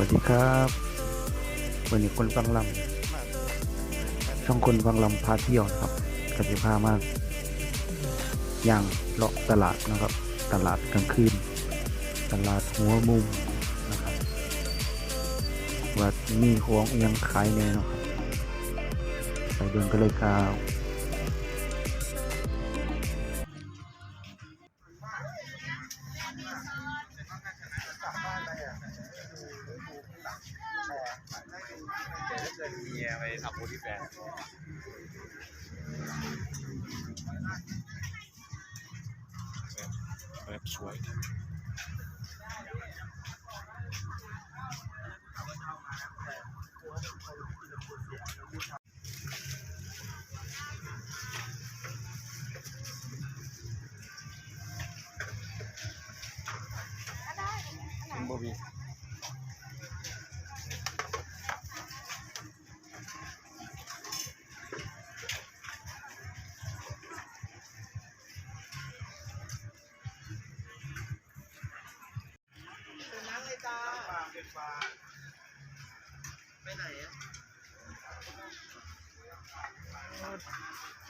วัสดีครับวันนี้คนฟังลำช่องคนฟังลำพาเที่ยวนะครับกสิพามากอย่างเลาะตลาดนะครับ ตลาดกลางคืน ตลาดหัวมุมนะครับว่ามีของเอียงขายแน่นะครับไปเดินกันเลยครับ เกินเมียไปทำโอลิแฟนแบบสวย คุณโบบี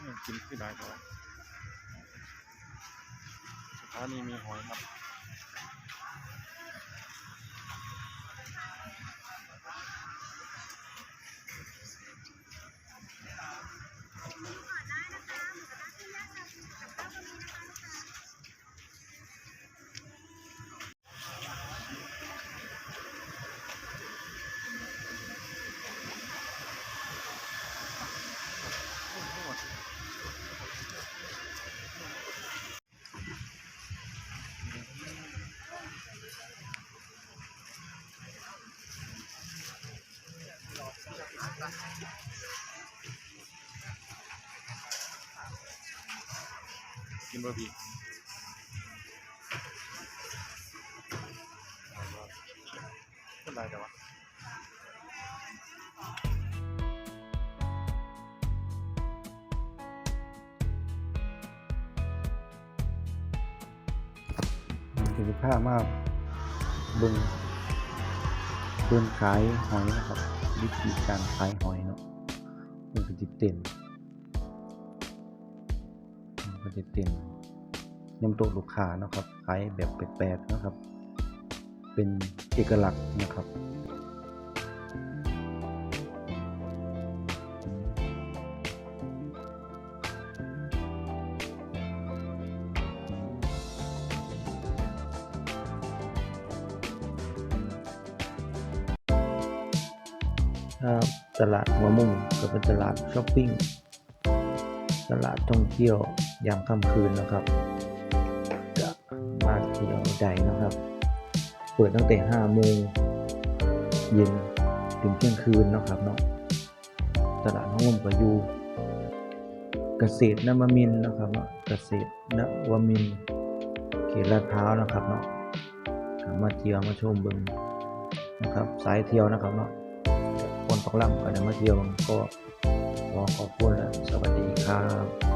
นี่กินที่ไหนก่อนสถานีมีหอยครับ กินบะหมี่เป็นไรกันวะกสิพามากเบิ่งเบิ่งขายหอยนะครับ วิธีการขายหอยเนาะมันก็จะเต็มมันก็จะเต็มยำโตะลูกค้านะครับขายแบบแปลกๆนะครับ เป็นเอกลักษณ์นะครับ ครับตลาดหัวมุมก็เป็นตลาดช้อปปิ้ง ตลาดท่องเที่ยวยามค่ำคืนนะครับ จะมาเที่ยวใดนะครับ เปิดตั้งแต่5โมงเย็นถึงเที่ยงคืนนะครับเนาะ ตลาดหัวมุมก็อยู่เกษตรนวมินนะครับเนาะ เกษตรนวมินเขตลาดพร้าวนะครับเนาะมาเที่ยวมาชมเบิงนะครับ สายเที่ยวนะครับเนาะ คนตกล่ำก็ได้มาเที่ยวก็ขอขอบคุณและสวัสดีครับ